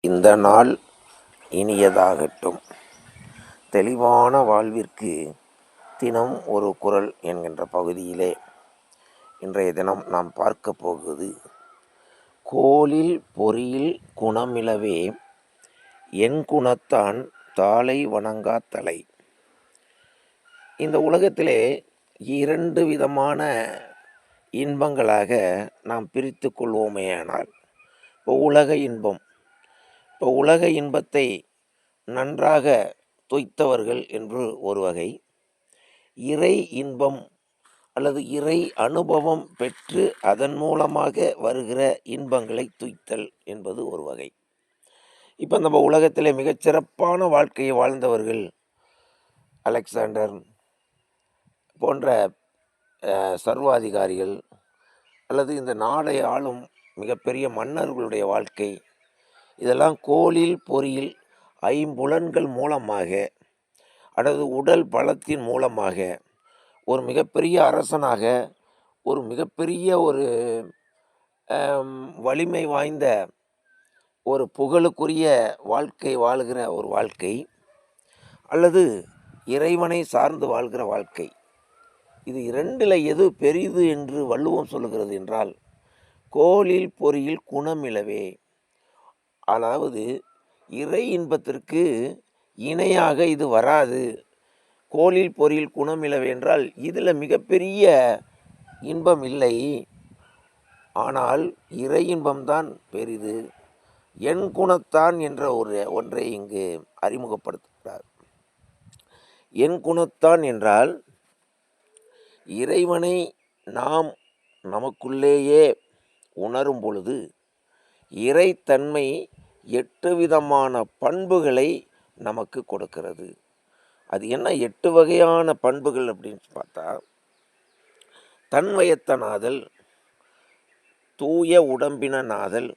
இந்த நாள் இனியதாகட்டும். தெளிவான வாழ்விற்கு தினம் ஒரு குரல் என்கின்ற பகுதியிலே இன்றைய தினம் நாம் பார்க்க போகுது. கோலில் பொறியில் குணமிலவே என் குணத்தான் தாளை வணங்கா தலை. இந்த உலகத்திலே இரண்டு விதமான இன்பங்களாக நாம் பிரித்து கொள்வோமேயானால் இப்போ உலக இன்பம் இப்போ உலக இன்பத்தை நன்றாக துய்த்தவர்கள் என்று ஒரு வகை. இறை இன்பம் அல்லது இறை அனுபவம் பெற்று அதன் மூலமாக வருகிற இன்பங்களை துய்த்தல் என்பது ஒரு வகை. இப்போ நம்ம உலகத்தில் மிகச்சிறப்பான வாழ்க்கையை வாழ்ந்தவர்கள் அலெக்சாண்டர் போன்ற சர்வாதிகாரிகள் அல்லது இந்த நாடை ஆளும் மிகப்பெரிய மன்னர்களுடைய வாழ்க்கை இதெல்லாம் கோலில் பொறியில் ஐம்புலன்கள் மூலமாக அல்லது உடல் பலத்தின் மூலமாக ஒரு மிகப்பெரிய அரசனாக ஒரு மிகப்பெரிய ஒரு வலிமை வாய்ந்த ஒரு புகழுக்குரிய வாழ்க்கை வாழ்கிற ஒரு வாழ்க்கை அல்லது இறைவனை சார்ந்து வாழ்கிற வாழ்க்கை. இது இரண்டில் எது பெரிது என்று வள்ளுவம் சொல்லுகிறது என்றால் கோலில் பொறியில் குணமிலவே அதாவது இறை இன்பத்திற்கு இணையாக இது வராது. கோலில் பொறியில் குணமிலவென்றால் இதில் மிகப்பெரிய இன்பம் இல்லை. ஆனால் இறை இன்பம்தான் பெரிது. என் குணத்தான் என்ற ஒரு ஒன்றை இங்கு அறிமுகப்படுத்துகிறார். என் குணத்தான் என்றால் இறைவனை நாம் நமக்குள்ளேயே உணரும் பொழுது இறைத்தன்மை எட்டு விதமான பண்புகளை நமக்கு கொடுக்கிறது. அது என்ன? எட்டு வகையான பண்புகள் அப்படின்னு பார்த்தா தன்வயத்தனாதல் தூய உடம்பின நாதல்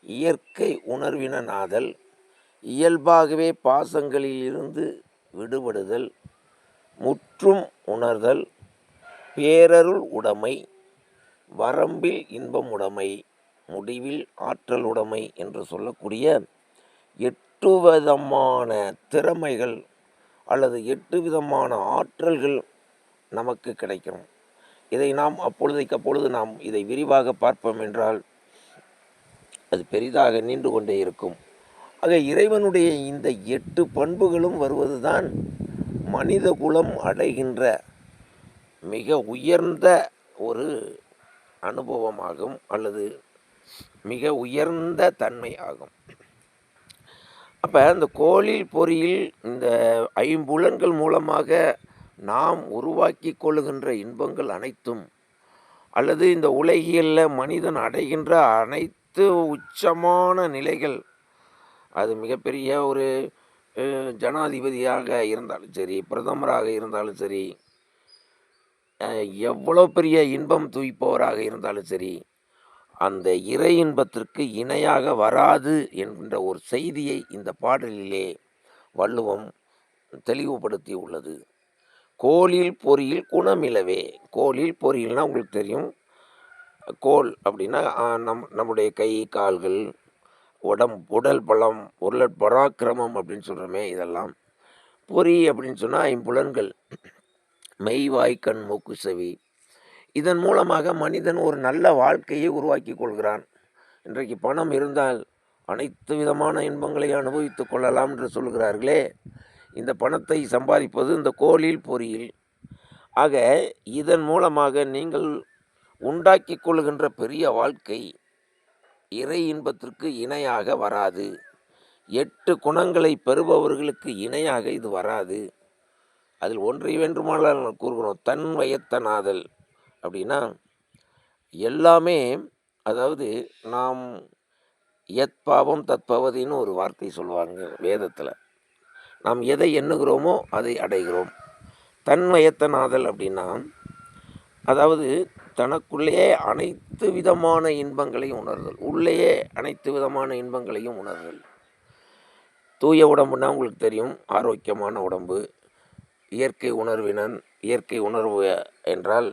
இயற்கை உணர்வின நாதல் இயல்பாகவே பாசங்களிலிருந்து விடுபடுதல் முற்றும் உணர்தல் பேரருள் உடைமை வரம்பில் இன்பம் உடைமை முடிவில் ஆற்றல் உடைமை என்று சொல்லக்கூடிய எட்டு விதமான திறமைகள் அல்லது எட்டு விதமான ஆற்றல்கள் நமக்கு கிடைக்கும் இதை நாம் அப்பொழுதைக்கு அப்பொழுது நாம் இதை விரிவாக பார்ப்போம் என்றால் அது பெரிதாக நீண்டு கொண்டே இருக்கும். ஆக இறைவனுடைய இந்த எட்டு பண்புகளும் வருவதுதான் மனித குலம் அடைகின்ற மிக உயர்ந்த ஒரு அனுபவமாகும் அல்லது மிக உயர்ந்த தன்மை ஆகும் அப்போ இந்த கோழில் பொறியில் இந்த ஐம்புலன்கள் மூலமாக நாம் உருவாக்கி கொள்ளுகின்ற இன்பங்கள் அனைத்தும் அல்லது இந்த உலகியலில் மனிதன் அடைகின்ற அனைத்து உச்சமான நிலைகள் அது மிகப்பெரிய ஒரு ஜனாதிபதியாக இருந்தாலும் சரி பிரதமராக இருந்தாலும் சரி எவ்வளோ பெரிய இன்பம் துய்ப்பவராக இருந்தாலும் சரி அந்த இறை இன்பத்திற்கு இணையாக வராது என்கின்ற ஒரு செய்தியை இந்த பாடலிலே வள்ளுவம் தெளிவுபடுத்தி உள்ளது. கோலில் பொறியில் குணமிலவே. கோலில் பொறியில்னா உங்களுக்கு தெரியும். கோல் அப்படின்னா நம் நம்முடைய கை கால்கள் உடம் உடல் பலம் உருளற் பராக்கிரமம் அப்படின்னு சொல்கிறோமே இதெல்லாம். பொறி அப்படின்னு சொன்னால் ஐம்புலன்கள். மெய்வாய்க்கண் மூக்கு செவி. இதன் மூலமாக மனிதன் ஒரு நல்ல வாழ்க்கையை உருவாக்கி கொள்கிறான். இன்றைக்கு பணம் இருந்தால் அனைத்து விதமான இன்பங்களை அனுபவித்துக் கொள்ளலாம் என்று சொல்கிறார்களே. இந்த பணத்தை சம்பாதிப்பது இந்த கோலில் பொறியில். ஆக இதன் மூலமாக நீங்கள் உண்டாக்கி கொள்கின்ற பெரிய வாழ்க்கை இறை இன்பத்திற்கு இணையாக வராது. எட்டு குணங்களை பெறுபவர்களுக்கு இணையாக இது வராது. அதில் ஒன்றை வேண்டுமானால் கூறுகிறோம் தன் வயத்தனாதல் அப்படின்னா எல்லாமே அதாவது நாம் எத் பாவம் தத்பவதின்னு ஒரு வார்த்தை சொல்லுவாங்க வேதத்தில். நாம் எதை எண்ணுகிறோமோ அதை அடைகிறோம். தன்மயத்தனாதல் அப்படின்னா அதாவது தனக்குள்ளேயே அனைத்து விதமான இன்பங்களையும் உணர்தல். உள்ளேயே அனைத்து விதமான இன்பங்களையும் உணர்தல். தூய உடம்புனா உங்களுக்கு தெரியும் ஆரோக்கியமான உடம்பு இயற்கை உணர்வினன் இயற்கை உணர்வு என்றால்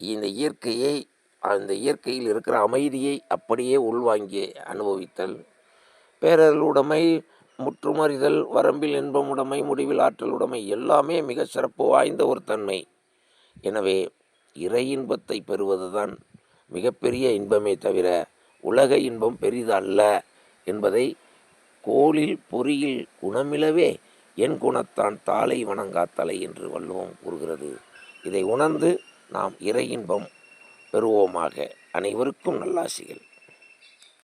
இந்த இயற்கையை அந்த இயற்கையில் இருக்கிற அமைதியை அப்படியே உள்வாங்கி அனுபவித்தல் பேரருளுடைமை முற்றுமறிதல் வரம்பில் இன்பமுடைமை முடிவில் ஆற்றல் உடைமை எல்லாமே மிக சிறப்பு வாய்ந்த ஒரு தன்மை. எனவே இறை இன்பத்தை பெறுவதுதான் மிகப்பெரிய இன்பமே தவிர உலக இன்பம் பெரிதல்ல என்பதை கோலில் பொறியில் குணமிலவே என் குணத்தான் தாளை வணங்காத்தலை என்று வள்ளுவம் கூறுகிறது. இதை உணர்ந்து நாம் இறை இன்பம் பெறுவோமாக அனைவருக்கும் நல்லாசிகள்.